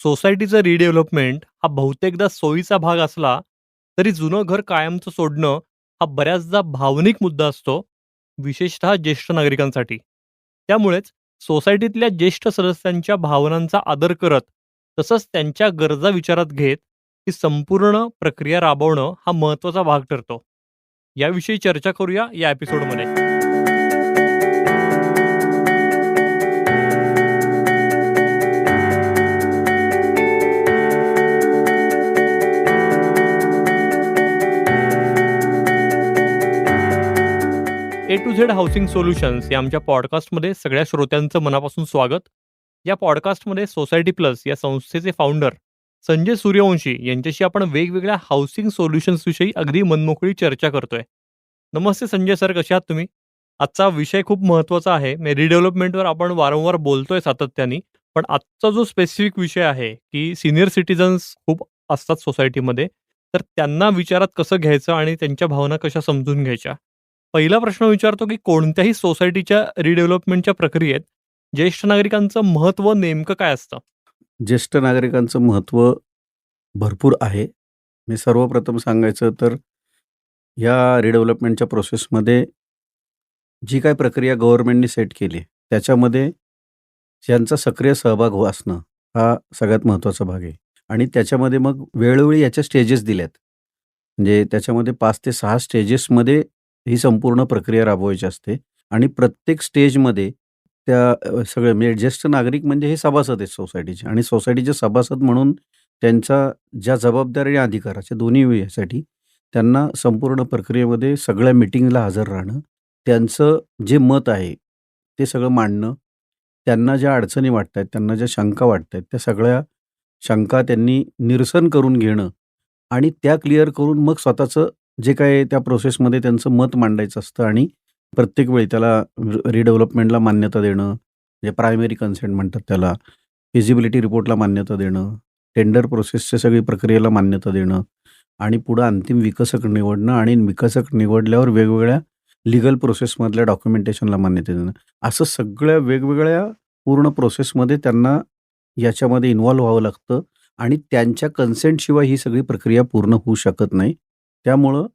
सोसायटीचं redevelopment हा बहुतेकदा सोयीचा भाग असला तरी जुनं घर कायमचं सोडणं हा बऱ्याचदा भावनिक मुद्दा असतो विशेषतः ज्येष्ठ नागरिकांसाठी. त्यामुळेच सोसायटीतल्या ज्येष्ठ सदस्यांच्या भावनांचा आदर करत तसंच त्यांच्या गरजा विचारात घेत ही संपूर्ण प्रक्रिया राबवणं हा महत्त्वाचा भाग ठरतो. याविषयी चर्चा करूया या एपिसोडमध्ये A to Z housing solutions या आमच्या पॉडकास्टमध्ये सगळ्या श्रोत्यांचं मनापासून स्वागत. या पॉडकास्टमध्ये सोसायटी प्लस या संस्थेचे फाउंडर संजय सूर्यवंशी यांच्याशी आपण वेगवेगळ्या हाऊसिंग सोल्युशन्सविषयी अगदी मनमोकळी चर्चा करतोय. नमस्ते संजय सर कसे आहात तुम्ही? आजचा विषय खूप महत्त्वाचा आहे. रिडेव्हलपमेंटवर आपण वारंवार बोलतोय सातत्याने पण आजचा जो स्पेसिफिक विषय आहे की सिनियर सिटीजन्स खूप असतात सोसायटीमध्ये तर त्यांना विचारात कसं घ्यायचं आणि त्यांच्या भावना कशा समजून घ्यायच्या? पहिला प्रश्न विचारतो की कोणत्याही सोसायटीच्या रिडेव्हलपमेंटच्या प्रक्रियेत ज्येष्ठ नागरिकांचं महत्त्व नेमकं काय असतं? ज्येष्ठ नागरिकांचं महत्त्व भरपूर आहे. मी सर्वप्रथम सांगायचं तर या रिडेव्हलपमेंटच्या प्रोसेसमध्ये जी काय प्रक्रिया गव्हर्नमेंटने सेट केली त्याच्यामध्ये यांचा सक्रिय सहभाग हो असणं हा सगळ्यात महत्त्वाचा भाग आहे. आणि त्याच्यामध्ये मग वेळोवेळी याच्या स्टेजेस दिल्यात. म्हणजे त्याच्यामध्ये पाच ते सहा स्टेजेसमध्ये ही संपूर्ण प्रक्रिया राबवायची असते. आणि प्रत्येक स्टेजमध्ये त्या सगळे म्हणजे ज्येष्ठ नागरिक म्हणजे हे सभासद आहेत सोसायटीचे. आणि सोसायटीचे सभासद म्हणून त्यांच्या ज्या जबाबदारी आणि अधिकाराचे दोन्ही यासाठी त्यांना संपूर्ण प्रक्रियेमध्ये सगळ्या मिटिंगला हजर राहणं त्यांचं जे मत आहे ते सगळं मांडणं त्यांना ज्या अडचणी वाटत आहेत त्यांना ज्या शंका वाटत आहेत त्या सगळ्या शंका त्यांनी निरसन करून घेणं आणि त्या क्लिअर करून मग स्वतःचं जे काय त्या प्रोसेसमध्ये त्यांचं मत मांडायचं असतं आणि प्रत्येक वेळी त्याला रिडेव्हलपमेंटला मान्यता देणं जे प्रायमरी कन्सेंट म्हणतात त्याला फिजिबिलिटी रिपोर्टला मान्यता देणं टेंडर प्रोसेसच्या सगळी प्रक्रियेला मान्यता देणं आणि पुढं अंतिम विकसक निवडणं आणि विकसक निवडल्यावर वेगवेगळ्या लिगल प्रोसेसमधल्या डॉक्युमेंटेशनला मान्यता देणं. असं सगळ्या वेगवेगळ्या पूर्ण प्रोसेसमध्ये त्यांना याच्यामध्ये इन्व्हॉल्व्ह व्हावं लागतं आणि त्यांच्या कन्सेंटशिवाय ही सगळी प्रक्रिया पूर्ण होऊ शकत नाही. त्यामुळं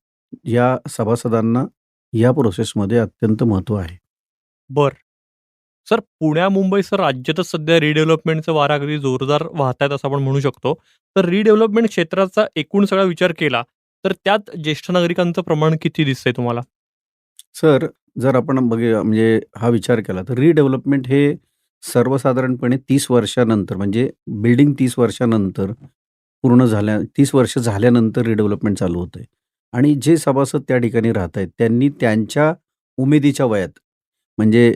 या सभासदांना या प्रोसेसमध्ये अत्यंत महत्त्व आहे. बर. सर पुण्या मुंबईसह राज्यातच सध्या रिडेव्हलपमेंटचं वारा अगदी जोरदार वाहत आहेत असं आपण म्हणू शकतो. तर रिडेव्हलपमेंट क्षेत्राचा एकूण सगळा विचार केला तर त्यात ज्येष्ठ नागरिकांचं प्रमाण किती दिसतंय तुम्हाला? सर जर आपण बघे म्हणजे हा विचार केला तर रिडेव्हलपमेंट हे सर्वसाधारणपणे तीस वर्षानंतर म्हणजे बिल्डिंग तीस वर्षानंतर पूर्ण झाल्या तीस वर्ष झाल्यानंतर रिडेव्हलपमेंट चालू होतं आहे आणि जे सभासद त्या ठिकाणी राहत आहेत त्यांनी त्यांच्या उमेदीच्या वयात म्हणजे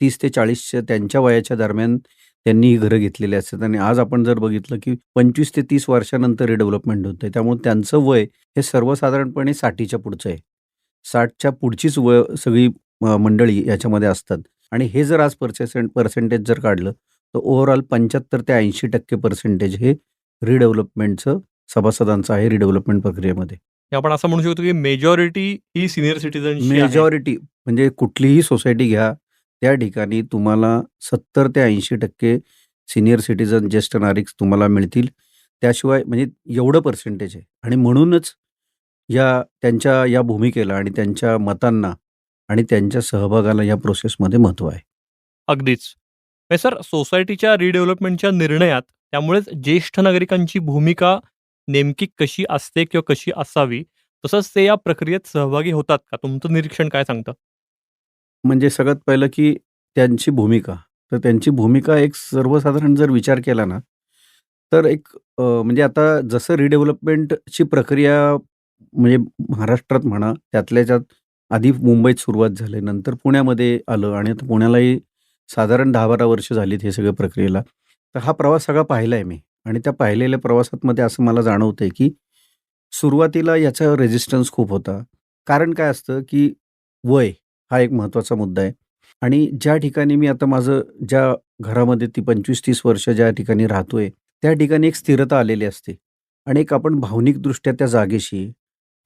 तीस ते चाळीसच्या त्यांच्या वयाच्या दरम्यान त्यांनी ही घरं घेतलेली असतात. आणि आज आपण जर बघितलं की पंचवीस ते तीस वर्षानंतर रिडेव्हलपमेंट होतं आहे त्यामुळे त्यांचं वय हे सर्वसाधारणपणे साठीच्या पुढचं आहे. साठच्या पुढचीच वय सगळी अ, मंडळी याच्यामध्ये असतात. आणि हे जर आज पर्सेसेंट पर्सेंटेज जर काढलं तर ओव्हरऑल पंच्याहत्तर ते ऐंशी टक्के पर्सेंटेज हे रिडेव्हलपमेंटचं सभासदांचं आहे रिडेव्हलपमेंट प्रक्रियेमध्ये. आपण असं म्हणू शकतो की मेजॉरिटी ही सिनियर सिटीजन मेजॉरिटी म्हणजे कुठलीही सोसायटी घ्या त्या ठिकाणी तुम्हाला सत्तर ते ऐंशी टक्के सिनियर सिटीजन ज्येष्ठ नागरिक तुम्हाला मिळतील. त्याशिवाय म्हणजे एवढं पर्सेंटेज आहे. आणि म्हणूनच या त्यांच्या या भूमिकेला आणि त्यांच्या मतांना आणि त्यांच्या सहभागाला या प्रोसेसमध्ये महत्त्व आहे. अगदीच. सर सोसायटीच्या रिडेव्हलपमेंटच्या निर्णयात त्यामुळेच ज्येष्ठ नागरिकांची भूमिका नेमकी कशी असते किंवा कशी असावी तसंच ते या प्रक्रियेत सहभागी होतात का? तुमचं निरीक्षण काय सांगतं? म्हणजे सगळ्यात पहिलं की त्यांची भूमिका. तर त्यांची भूमिका एक सर्वसाधारण जर विचार केला ना तर एक म्हणजे आता जसं रिडेव्हलपमेंटची प्रक्रिया म्हणजे महाराष्ट्रात म्हणा त्यातल्या त्यात आधी मुंबईत सुरुवात झाली नंतर पुण्यामध्ये आलं आणि आता पुण्यालाही साधारण दहा बारा वर्ष झालीत हे सगळ्या प्रक्रियेला. तर हा प्रवास सगळा पाहिला आहे मी. आणि त्या पाहिलेल्या प्रवासातमध्ये असं मला जाणवतंय की सुरुवातीला याचा रेजिस्टन्स खूप होता. कारण काय असतं की वय हा एक महत्त्वाचा मुद्दा आहे. आणि ज्या ठिकाणी मी आता माझं ज्या घरामध्ये ती पंचवीस तीस वर्ष ज्या ठिकाणी राहतोय त्या ठिकाणी एक स्थिरता आलेली असते. आणि एक आपण भावनिकदृष्ट्या त्या जागेशी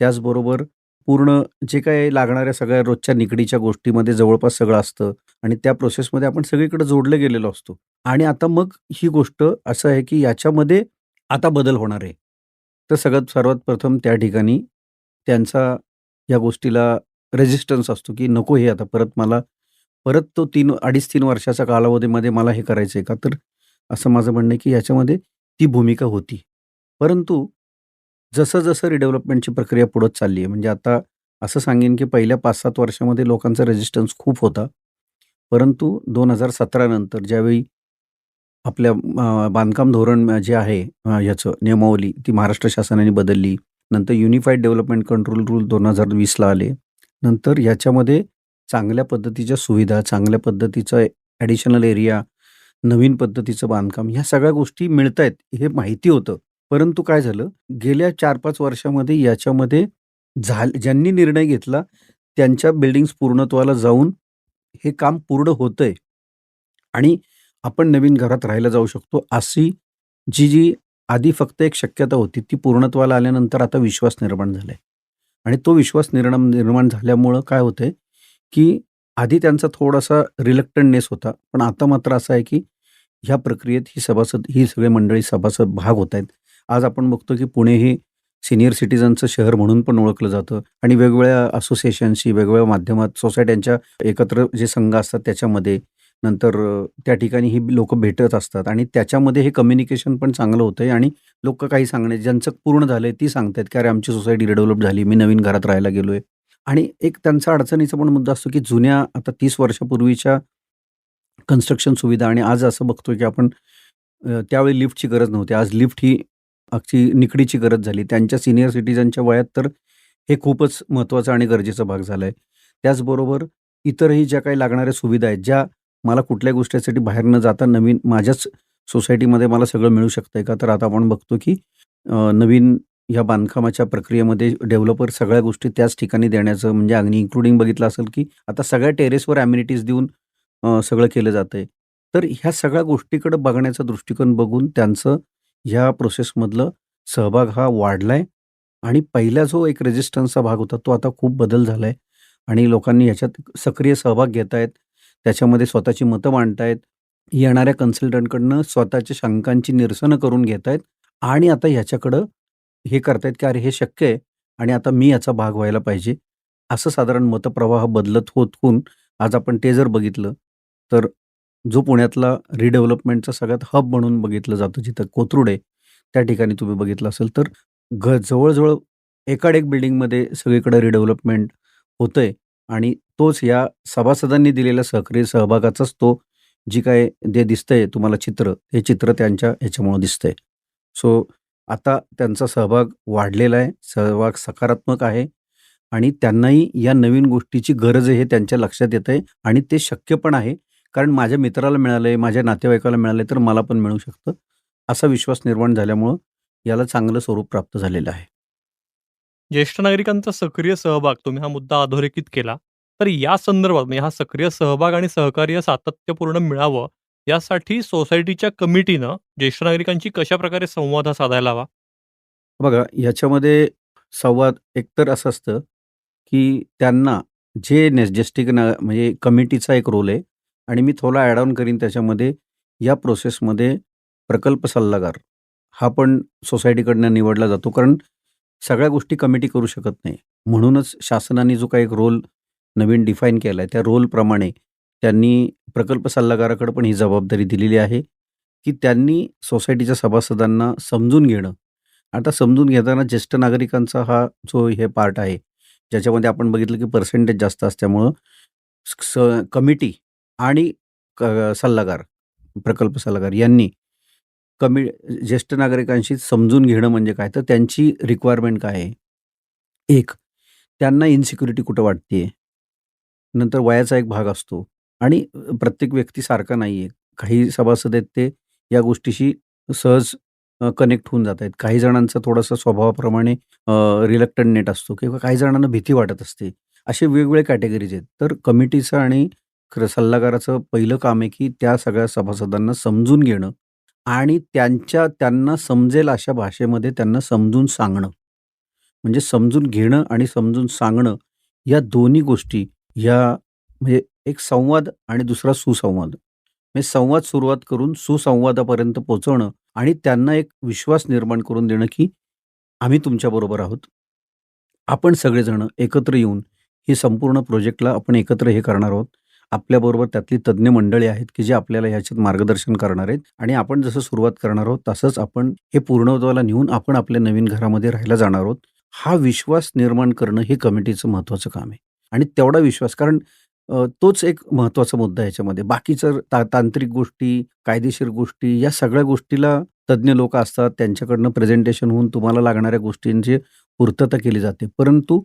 त्याचबरोबर पूर्ण जे काही लागणाऱ्या सगळ्या रोजच्या निकडीच्या गोष्टीमध्ये जवळपास सगळं असतं आणि त्या प्रोसेसमध्ये आपण सगळीकडे जोडले गेलेलो असतो. आणि आता मग ही गोष्ट असं आहे, की याच्यामध्ये आता बदल होणार आहे. तर सगळ्यात सर्वात प्रथम त्या ठिकाणी त्यांचा या गोष्टीला रेझिस्टन्स असतो, की नको हे आता परत मला परत तो 3 2.5-3 वर्षाच्या कालावधीमध्ये मला हे करायचं आहे का? तर असं माझं म्हणणं आहे, की याच्यामध्ये ती भूमिका होती. परंतु जसं-जसं रिडेव्हलपमेंटची प्रक्रिया पुढत चालली आहे, म्हणजे आता असं सांगेन, की पहिल्या 5-7 वर्षामध्ये लोकांचा रेझिस्टन्स खूप होता. परंतु 2017 नंतर ज्यावेळी आपल्या अ, बांधकाम धोरण जे आहे अ, याचं नियमावली ती महाराष्ट्र शासनाने बदलली. नंतर युनिफाईड डेव्हलपमेंट कंट्रोल रूल दोन हजार वीसला आले. नंतर ह्याच्यामध्ये चांगल्या पद्धतीच्या सुविधा, चांगल्या पद्धतीचा ॲडिशनल एरिया, नवीन पद्धतीचं बांधकाम ह्या सगळ्या गोष्टी मिळतायत हे माहिती होतं. परंतु काय झालं, गेल्या 4-5 वर्षामध्ये याच्यामध्ये झाल ज्यांनी निर्णय घेतला त्यांच्या बिल्डिंग्स पूर्णत्वाला जाऊन हे काम पूर्ण होतंय. आणि आपण नवीन घरात राहायला जाऊ शकतो. अशी जी, जी आधी फक्त एक शक्यता होती ती पूर्णत्वाला आल्यानंतर आता विश्वास निर्माण झालाय. आणि तो विश्वास निर्णम निर्माण झाल्यामुळं काय होतंय, की आधी त्यांचा थोडासा रिलक्टंटनेस होता. पण आता मात्र असं आहे, की ह्या प्रक्रियेत ही सभासद ही सगळी मंडळी सभासद भाग होत आहेत. आज आपण बघतो, की पुणे ही सिनियर सिटीजनचं शहर म्हणून पण ओळखलं जातं आणि वेगवेगळ्या असोसिएशनशी, वेगवेगळ्या माध्यमात सोसायट्यांच्या एकत्र जे संघ असतात त्याच्यामध्ये नंतर त्या ठिकाणी ही लोक भेटत असतात आणि त्याच्यामध्ये हे कम्युनिकेशन पण चांगलं होतंय आणि लोक काही सांगणे ज्यांचं पूर्ण झालंय ती सांगतात की "अरे आमची सोसायटी रिडेव्हलप झाली. मी नवीन घरात राहायला गेलो आहे आणि एक त्यांचा अडचणीचा पण मुद्दा असतो, की जुन्या आता तीस वर्षापूर्वीच्या कन्स्ट्रक्शन सुविधा आणि आज असं बघतो की आपण त्यावेळी लिफ्टची गरज नव्हती. आज लिफ्ट ही अगदी निकडीची गरज झाली. त्यांच्या सीनियर सिटिझनच्या वयात तर हे खूपच महत्त्वाचा आणि गरजेचा भाग झालाय. त्याचबरोबर इतरही ज्या काही लागणाऱ्या सुविधा आहेत, ज्या मला कुठल्याही गोष्टीसाठी बाहेर न जाता नवीन माझ्याच सोसायटीमध्ये मला सगळं मिळू शकतंय का? तर आता आपण बघतो, की अ, नवीन ह्या बांधकामाच्या प्रक्रियेमध्ये डेव्हलपर सगळ्या गोष्टी त्याच ठिकाणी देण्याचं म्हणजे अगदी इन्क्लुडिंग बघितलं असेल, की आता सगळ्या टेरेसवर अमेनिटीज देऊन अ, सगळं केलं जातंय. तर ह्या सगळ्या गोष्टीकडे बघण्याचा दृष्टिकोन बघून त्यांचं ह्या प्रोसेसमधलं सहभाग हा वाढलाय. आणि पहिला जो एक रेजिस्टन्सचा भाग होता, तो आता खूप बदल झालाय. आणि लोकांनी ह्याच्यात सक्रिय सहभाग घेत आहेत. त्याच्यामध्ये स्वतःची मतं मांडतायत. येणाऱ्या कन्सल्टंटकडनं स्वतःच्या शंकांची निरसनं करून घेत आहेत. आणि आता ह्याच्याकडं हे करतायत, की "अरे हे शक्य आहे. आणि आता मी याचा भाग व्हायला पाहिजे." असं साधारण मतप्रवाह बदलत होत होऊन आज आपण ते जर बघितलं, तर जो पुण्यातला रिडेव्हलपमेंटचा सगळ्यात हब म्हणून बघितलं जातं, जिथं कोथरूड आहे, त्या ठिकाणी तुम्ही बघितलं असेल, तर घ जवळजवळ एकाड एक बिल्डिंगमध्ये सगळीकडे रिडेव्हलपमेंट होतंय आणि तोच या सभासदांनी दिलेल्या सहकार्य सहभागाचाच तो जी काय जे दिसतंय तुम्हाला चित्र, हे चित्र त्यांच्या ह्याच्यामुळं दिसतंय. सो आता त्यांचा सहभाग वाढलेला आहे. सहभाग सकारात्मक आहे आणि त्यांनाही या नवीन गोष्टीची गरज आहे हे त्यांच्या लक्षात येतंय आणि ते शक्य पण आहे. कारण माझ्या मित्राला मिळालंय, माझ्या नातेवाईकाला मिळालंय, तर मला पण मिळू शकतं. असा विश्वास निर्माण झाल्यामुळं याला चांगलं स्वरूप प्राप्त झालेलं आहे. ज्येष्ठ नागरिकांचा सक्रिय सहभाग तुम्ही हा मुद्दा अधोरेखित केला. तर या संदर्भात म्हणजे हा सक्रिय सहभाग आणि सहकार्य सातत्यपूर्ण मिळावं, यासाठी सोसायटीच्या कमिटीनं ज्येष्ठ नागरिकांशी कशाप्रकारे संवाद हा साधायला हवा? बघा, याच्यामध्ये संवाद एकतर असं असतं, की त्यांना जे नेस्जेस्टिक ना म्हणजे कमिटीचा एक रोल आहे आणि मी थोडा ॲड ऑन करीन त्याच्यामध्ये, या प्रोसेसमध्ये प्रकल्प सल्लागार हा पण सोसायटीकडनं निवडला जातो. कारण सगळ्या गोष्टी कमिटी करू शकत नाही. म्हणूनच शासनाने जो काही एक रोल नवीन डिफाईन केला आहे त्या रोलप्रमाणे त्यांनी प्रकल्प सल्लागाराकडे पण ही जबाबदारी दिलेली आहे, की त्यांनी सोसायटीच्या सभासदांना समजून घेणं. आता समजून घेताना ज्येष्ठ नागरिकांचा हा जो हे पार्ट आहे, ज्याच्यामध्ये आपण बघितलं, की पर्सेंटेज जास्त असल्यामुळं स कमिटी आणि क सल्लागार, प्रकल्प सल्लागार यांनी कमी ज्येष्ठ नागरिकांशी समजून घेणं म्हणजे काय? तर त्यांची रिक्वायरमेंट काय आहे? एक, त्यांना इन्सिक्युरिटी कुठं वाटतेय? नंतर वयाचा एक भाग असतो आणि प्रत्येक व्यक्ती सारखा नाही आहे काही सभासद आहेत ते या गोष्टीशी सहज अ, कनेक्ट होऊन जात आहेत काही जणांचा थोडासा स्वभावाप्रमाणे अ, रिलक्टंट असतो किंवा काही जणांना भीती वाटत असते. असे वेगवेगळे कॅटेगरीज आहेत. तर कमिटीचं आणि खरं सल्लागाराचं पहिलं काम आहे, की त्या सगळ्या सभासदांना समजून घेणं आणि त्यांच्या त्यांना समजेल अशा भाषेमध्ये त्यांना समजून सांगणं. म्हणजे समजून घेणं आणि समजून सांगणं या दोन्ही गोष्टी ह्या म्हणजे एक संवाद आणि दुसरा सुसंवाद. म्हणजे संवाद सुरुवात करून सुसंवादापर्यंत पोहोचवणं आणि त्यांना एक विश्वास निर्माण करून देणं, की आम्ही तुमच्याबरोबर आहोत. आपण सगळेजण एकत्र येऊन ही संपूर्ण प्रोजेक्टला आपण एकत्र हे करणार आहोत. आपल्याबरोबर त्यातली तज्ज्ञ मंडळी आहेत, की जे आपल्याला ह्याच्यात मार्गदर्शन करणार आहेत आणि आपण जसं सुरुवात करणार आहोत, तसंच आपण हे पूर्णत्वाला नेऊन आपण आपल्या नवीन घरामध्ये राहायला जाणार आहोत. हा विश्वास निर्माण करणं हे कमिटीचं महत्त्वाचं काम आहे आणि तेवढा विश्वास कारण तोच एक महत्त्वाचा मुद्दा याच्यामध्ये ह्याच्यामध्ये. बाकीचं ता तांत्रिक गोष्टी, कायदेशीर गोष्टी या सगळ्या गोष्टीला तज्ज्ञ लोक असतात. त्यांच्याकडनं प्रेझेंटेशन होऊन तुम्हाला लागणाऱ्या गोष्टींची पूर्तता केली जाते. परंतु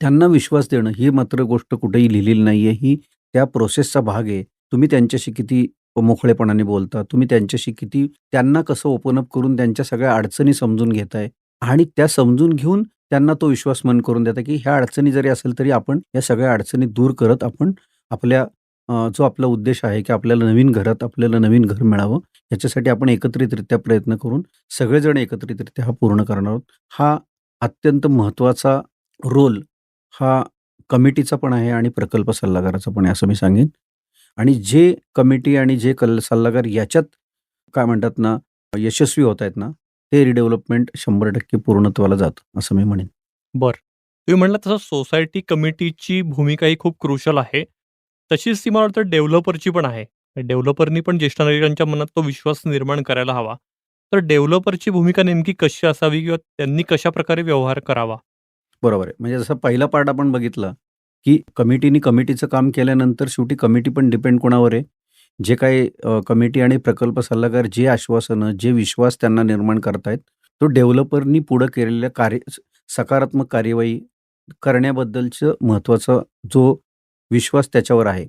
त्यांना विश्वास देणं ही मात्र गोष्ट कुठेही लिहिलेली नाही आहे ही त्या प्रोसेसचा भाग आहे. तुम्ही त्यांच्याशी किती मोकळेपणाने बोलता, तुम्ही त्यांच्याशी किती त्यांना कसं ओपन अप करून त्यांच्या सगळ्या अडचणी समजून घेताय आणि त्या समजून घेऊन त्यांना तो विश्वास मन करून देता, की ह्या अडचणी जरी असेल तरी आपण या सगळ्या अडचणी दूर करत आपण आपल्या अ, जो आपला उद्देश आहे, की आपल्याला नवीन घरात आपल्याला नवीन घर मिळावं, याच्यासाठी आपण एकत्रितरित्या प्रयत्न करून सगळेजण एकत्रितरित्या हा पूर्ण करणार आहोत. हा अत्यंत महत्त्वाचा रोल हा कमिटीचा पण आहे आणि प्रकल्प सल्लागाराचा पण आहे असं मी सांगेन. आणि जे कमिटी आणि जे कल सल्लागार याच्यात काय म्हणतात ना, यशस्वी होत आहेत ना, ते रिडेव्हलपमेंट 100% पूर्णत्वाला जातं असं मी म्हणेन. बरं. तुम्ही म्हणालात तसं सोसायटी कमिटीची भूमिका ही खूप क्रुशियल आहे. तशीच ती मला वाटतं डेव्हलपरची पण आहे. डेव्हलपरनी पण ज्येष्ठ नागरिकांच्या मनात तो विश्वास निर्माण करायला हवा. तर डेव्हलपरची भूमिका नेमकी कशी असावी किंवा त्यांनी कशाप्रकारे व्यवहार करावा? बरोबर आहे. म्हणजे जसा पहिला पार्ट आपण बघितला, की कमिटीनी कमिटीचं काम केल्यानंतर शेवटी कमिटी पण डिपेंड कोणावर आहे? जे काही अ, कमिटी आणि प्रकल्प सल्लागार जे आश्वासनं, जे विश्वास त्यांना निर्माण करतायत, तो डेव्हलपरनी पुढं केलेल्या कार्य स सकारात्मक कार्यवाही करण्याबद्दलचं महत्त्वाचा जो विश्वास त्याच्यावर आहे.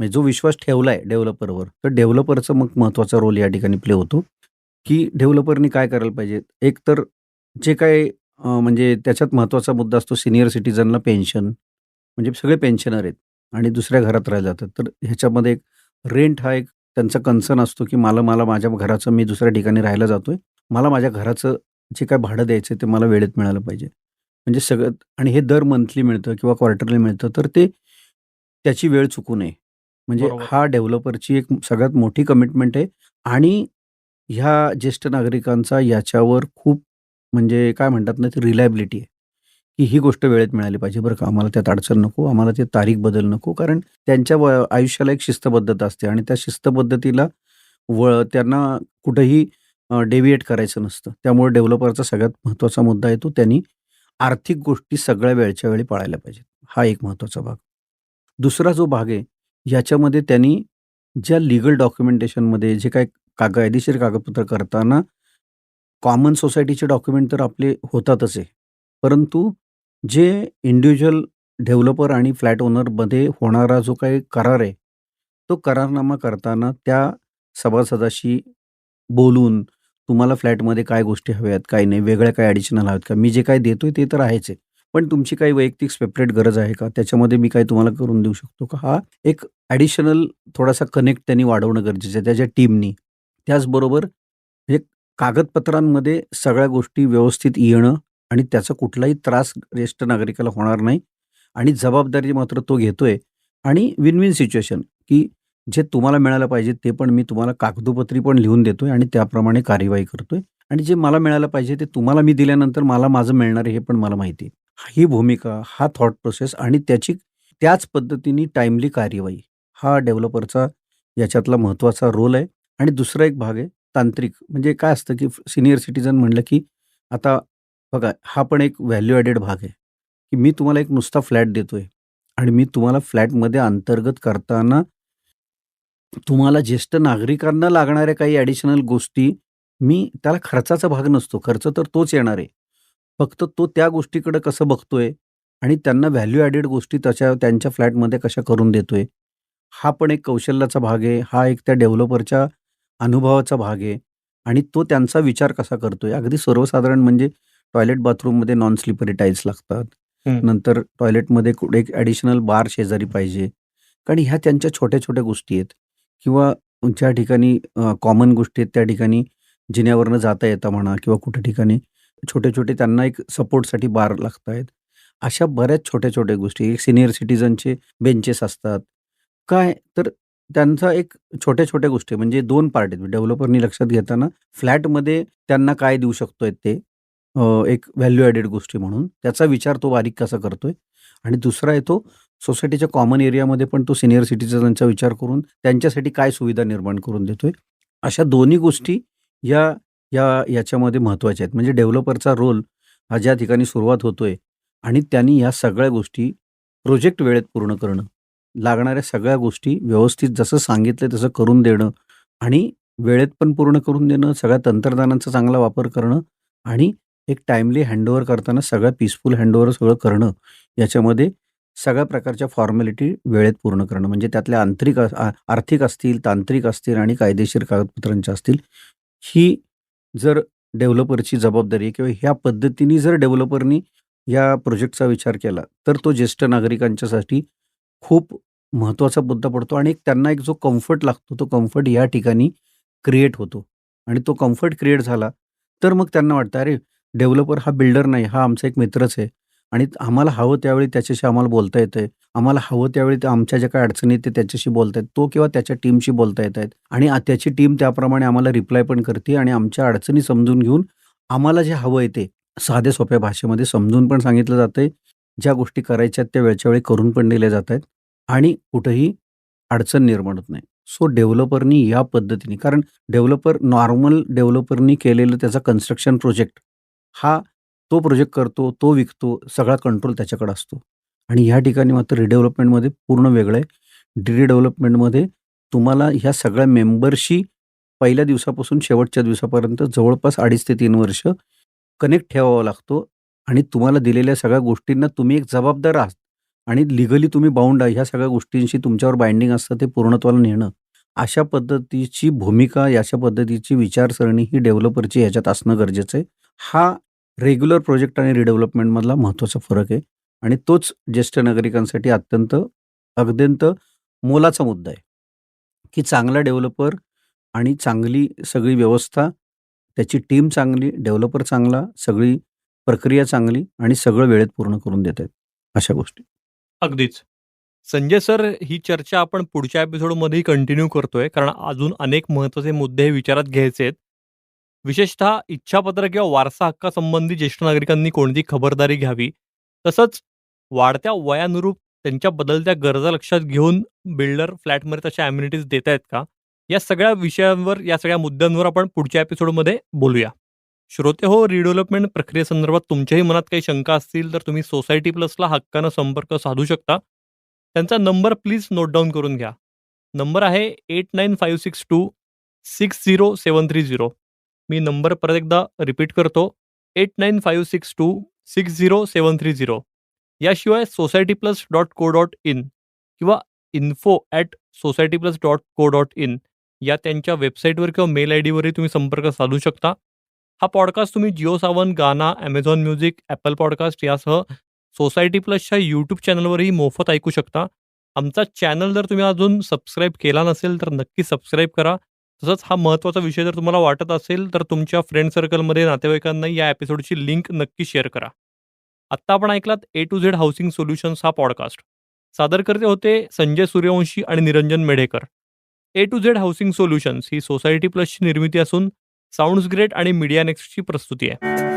म्हणजे जो विश्वास ठेवलाय डेव्हलपरवर, तर डेव्हलपरचा मग महत्त्वाचा रोल या ठिकाणी प्ले होतो, की डेव्हलपरनी काय करायला पाहिजे? एक तर जे काही अ, म्हणजे त्याच्यात महत्त्वाचा मुद्दा असतो सीनियर सिटिझनला पेन्शन. म्हणजे सगळे पेन्शनर आहेत आणि दुसऱ्या घरात राहायला जातात. तर ह्याच्यामध्ये एक रेंट हा एक त्यांचा कन्सर्न असतो, की मला मला माझ्या घराचं मी दुसऱ्या ठिकाणी राहायला जातोय. मला माझ्या घराचं जे काही भाडं द्यायचं ते मला वेळेत मिळालं पाहिजे. म्हणजे सगळं आणि हे दर मंथली मिळतं किंवा क्वार्टरली मिळतं. तर ते त्याची वेळ चुकू नये. म्हणजे. हा डेव्हलपरची एक सगळ्यात मोठी कमिटमेंट आहे आणि ह्या ज्येष्ठ नागरिकांचा याच्यावर खूप म्हणजे काय म्हणतात ना, ती रिलायबिलिटी आहे, की ही गोष्ट वेळेत मिळाली पाहिजे बरं का. आम्हाला त्यात अडचण नको, आम्हाला ते तारीख बदल नको. कारण त्यांच्या व आयुष्याला एक शिस्तबद्धता असते आणि त्या शिस्तबद्धतीला व त्यांना कुठंही डेव्हिएट करायचं नसतं. त्यामुळे डेव्हलपरचा सगळ्यात महत्त्वाचा मुद्दा आहे तो त्यांनी आर्थिक गोष्टी सगळ्या वेळच्या वेळी पाळायला पाहिजेत. हा एक महत्त्वाचा भाग. दुसरा जो भाग आहे, याच्यामध्ये त्यांनी ज्या लीगल डॉक्युमेंटेशनमध्ये जे काय का कायदेशीर कागदपत्र करताना कॉमन सोसायटीचे डॉक्युमेंट तर आपले होतातच आहे. परंतु जे इंडिव्हिज्युअल डेव्हलपर आणि फ्लॅट ओनरमध्ये होणारा जो काही करार आहे, तो करारनामा करताना त्या सभासदाशी बोलून तुम्हाला फ्लॅटमध्ये काय गोष्टी हव्यात, काय नाही, वेगळ्या काय ॲडिशनल हव्यात का? मी जे काही देतोय ते तर आहेच आहे. पण तुमची काही वैयक्तिक सेपरेट गरज आहे का? त्याच्यामध्ये मी काय तुम्हाला करून देऊ शकतो का? हा एक ॲडिशनल थोडासा कनेक्ट त्यांनी वाढवणं गरजेचं आहे त्याच्या टीमनी. त्याचबरोबर हे कागदपत्रांमध्ये सगळ्या गोष्टी व्यवस्थित येणं आणि त्याचा कुठलाही त्रास ज्येष्ठ नागरिकाला होणार नाही. आणि जबाबदारी मात्र तो घेतोय. आणि विन-विन सिच्युएशन, की जे तुम्हाला मिळालं पाहिजे ते पण मी तुम्हाला कागदोपत्री पण लिहून देतोय आणि त्याप्रमाणे कार्यवाही करतोय. आणि जे मला मिळालं पाहिजे ते तुम्हाला मी दिल्यानंतर मला माझं मिळणार आहे हे पण मला माहिती आहे. ही भूमिका, हा थॉट प्रोसेस आणि त्याची त्याच पद्धतीने टाईमली कार्यवाही, हा डेव्हलपरचा याच्यातला महत्त्वाचा रोल आहे. आणि दुसरा एक भाग आहे तांत्रिक. म्हणजे काय असतं, की सिनियर सिटीजन म्हणलं की आता बघा हा पण एक व्हॅल्यू ॲडेड भाग आहे, की मी तुम्हाला एक नुसता फ्लॅट देतोय आणि मी तुम्हाला फ्लॅटमध्ये अंतर्गत करताना तुम्हाला ज्येष्ठ नागरिकांना लागणाऱ्या काही ॲडिशनल गोष्टी मी त्याला खर्चाचा भाग नसतो. खर्च तर तोच येणार आहे. फक्त तो त्या गोष्टीकडे कसं बघतोय आणि त्यांना व्हॅल्यू ॲडेड गोष्टी त्याच्या त्यांच्या फ्लॅटमध्ये कशा करून देतोय. हा पण एक कौशल्याचा भाग आहे. हा एक त्या डेव्हलपरच्या अनुभवाचा भाग आहे आणि तो त्यांचा विचार कसा करतोय. अगदी सर्वसाधारण म्हणजे टॉयलेट बाथरूममध्ये नॉन स्लिपरी टाईल्स लागतात. नंतर टॉयलेटमध्ये एक ॲडिशनल बार शेजारी पाहिजे. कारण ह्या त्यांच्या छोट्या-छोट्या गोष्टी आहेत किंवा ज्या ठिकाणी कॉमन गोष्टी आहेत त्या ठिकाणी जिन्यावरनं जाता येतं म्हणा किंवा कुठे ठिकाणी छोटे-छोटे त्यांना एक सपोर्टसाठी बार लागतायत. अशा बऱ्याच छोट्या-छोट्या गोष्टी. एक सीनियर सिटिझनचे बेंचेस असतात. काय तर त्यांचा एक छोट्या-छोट्या गोष्टी म्हणजे 2 पार्ट आहेत. डेव्हलपरनी लक्षात घेताना फ्लॅटमध्ये त्यांना काय देऊ शकतोय ते अ, एक व्हॅल्यू ॲडेड गोष्टी म्हणून. त्याचा विचार तो बारीक कसा करतोय आणि दुसरा आहे तो सोसायटीच्या कॉमन एरियामध्ये पण तो सीनियर सिटिझनचा विचार करून त्यांच्यासाठी काय सुविधा निर्माण करून देतोय. अशा दोन्ही गोष्टी या या याच्यामध्ये महत्त्वाच्या आहेत. म्हणजे डेव्हलपरचा रोल हा ज्या ठिकाणी सुरुवात होतोय आणि त्यांनी या सगळ्या गोष्टी प्रोजेक्ट वेळेत पूर्ण करणं, लागणाऱ्या सगळ्या गोष्टी व्यवस्थित जसं सांगितलंय तसं करून देणं आणि वेळेत पण पूर्ण करून देणं, सगळ्या तंत्रज्ञानाचा चांगला वापर करणं आणि एक टाईमली हँडओव्हर करताना सगळं पीसफुल हँडओव्हर सगळं करणं. याच्यामध्ये सगळ्या प्रकारच्या फॉर्मॅलिटी वेळेत पूर्ण करणं. म्हणजे त्यातल्या आंतरिक आ आर्थिक असतील, तांत्रिक असतील आणि कायदेशीर कागदपत्रांच्या असतील. ही जर डेव्हलपरची जबाबदारी आहे किंवा ह्या पद्धतीने जर डेव्हलपरनी या प्रोजेक्टचा विचार केला, तर तो ज्येष्ठ नागरिकांच्यासाठी खूप महत्त्वाचा मुद्दा पडतो आणि एक त्यांना एक जो कम्फर्ट लागतो, तो कम्फर्ट या ठिकाणी क्रिएट होतो आणि तो कम्फर्ट क्रिएट झाला, तर मग त्यांना वाटतं, "अरे, डेव्हलपर हा बिल्डर नाही, हा आमचा एक मित्रच आहे आणि आम्हाला हवं त्यावेळी त्याच्याशी आम्हाला बोलता येतंय. आम्हाला हवं त्यावेळी त्या आमच्या ज्या काही अडचणी आहेत, ते त्याच्याशी बोलता आहेत. तो किंवा त्याच्या टीमशी बोलता येत आहेत आणि आ त्याची टीम त्याप्रमाणे आम्हाला रिप्लाय पण करते आणि आमच्या अडचणी समजून घेऊन आम्हाला जे हवं आहे ते साध्या सोप्या भाषेमध्ये समजून पण सांगितलं जातंय. ज्या गोष्टी करायच्या आहेत त्या वेळच्या वेळी करून पण दिल्या जात आहेत आणि कुठेही अडचण निर्माण होत नाही." सो डेव्हलपरनी या पद्धतीने कारण डेव्हलपर नॉर्मल डेव्हलपरनी केलेलं त्याचा कन्स्ट्रक्शन प्रोजेक्ट हा तो प्रोजेक्ट करतो, तो विकतो, सगळा कंट्रोल त्याच्याकडे असतो आणि ह्या ठिकाणी मात्र रिडेव्हलपमेंटमध्ये पूर्ण वेगळं आहे. रिडेव्हलपमेंटमध्ये तुम्हाला ह्या सगळ्या मेंबरशी पहिल्या दिवसापासून शेवटच्या दिवसापर्यंत जवळपास 2.5 ते 3 वर्ष कनेक्ट ठेवावा लागतो आणि तुम्हाला दिलेल्या सगळ्या गोष्टींना तुम्ही एक जबाबदार आहात आणि लीगली तुम्ही बाउंड आहात. ह्या सगळ्या गोष्टींशी तुमच्यावर बाइंडिंग असतं ते पूर्णत्वाला नेणं. अशा पद्धतीची भूमिका, अशा पद्धतीची विचारसरणी ही डेव्हलपरची ह्याच्यात असणं गरजेचं आहे. हा रेग्युलर प्रोजेक्ट आणि रिडेव्हलपमेंटमधला महत्त्वाचा फरक आहे आणि तोच ज्येष्ठ नागरिकांसाठी अत्यंत अत्यंत मोलाचा मुद्दा आहे, की चांगला डेव्हलपर आणि चांगली सगळी व्यवस्था, त्याची टीम चांगली, डेव्हलपर चांगला, सगळी प्रक्रिया चांगली आणि सगळं वेळेत पूर्ण करून देत आहेत. अशा गोष्टी. अगदीच. संजय सर, ही चर्चा आपण पुढच्या एपिसोडमध्येही कंटिन्यू करतोय कारण अजून अनेक महत्त्वाचे मुद्दे विचारात घ्यायचे आहेत. विशेषतः इच्छापत्र किंवा वारसा हक्कासंबंधी ज्येष्ठ नागरिकांनी कोणती खबरदारी घ्यावी, तसंच वाढत्या वयानुरूप त्यांच्या बदलत्या गरजा लक्षात घेऊन बिल्डर फ्लॅटमध्ये तशा अम्युनिटीज देतायत का? या सगळ्या विषयांवर, या सगळ्या मुद्द्यांवर आपण पुढच्या एपिसोडमध्ये बोलूया. श्रोते हो रिडेव्हलपमेंट प्रक्रियेसंदर्भात तुमच्याही मनात काही शंका असतील, तर तुम्ही सोसायटी प्लसला हक्कानं संपर्क साधू शकता. त्यांचा नंबर प्लीज नोट डाऊन करून घ्या. नंबर आहे 8956260730. मी नंबर परत एकदा रिपीट करतो 8956260730. याशिवाय society plus dot co dot in किंवा info at society plus dot co dot in या त्यांच्या वेबसाईटवर किंवा मेल आय डीवरही तुम्ही संपर्क साधू शकता. हा पॉडकास्ट तुम्ही Jio Saavn, Gaana, Amazon music, Apple podcast यासह सोसायटी प्लसच्या यूट्यूब चॅनलवरही मोफत ऐकू शकता. आमचा चॅनल जर तुम्ही अजून सबस्क्राईब केला नसेल, तर नक्की सबस्क्राईब करा. तसंच हा महत्त्वाचा विषय जर तुम्हाला वाटत असेल, तर तुमच्या फ्रेंड सर्कलमध्ये नातेवाईकांना या एपिसोडची लिंक नक्की शेअर करा. आत्ता आपण ऐकलात A to Z housing solutions हा पॉडकास्ट. सादरकर्ते होते संजय सूर्यवंशी आणि Niranjan Medhekar. A to Z housing solutions he society प्लसची निर्मिती असून साऊंड्स ग्रेट आणि मीडिया नेक्स्टची प्रस्तुती आहे.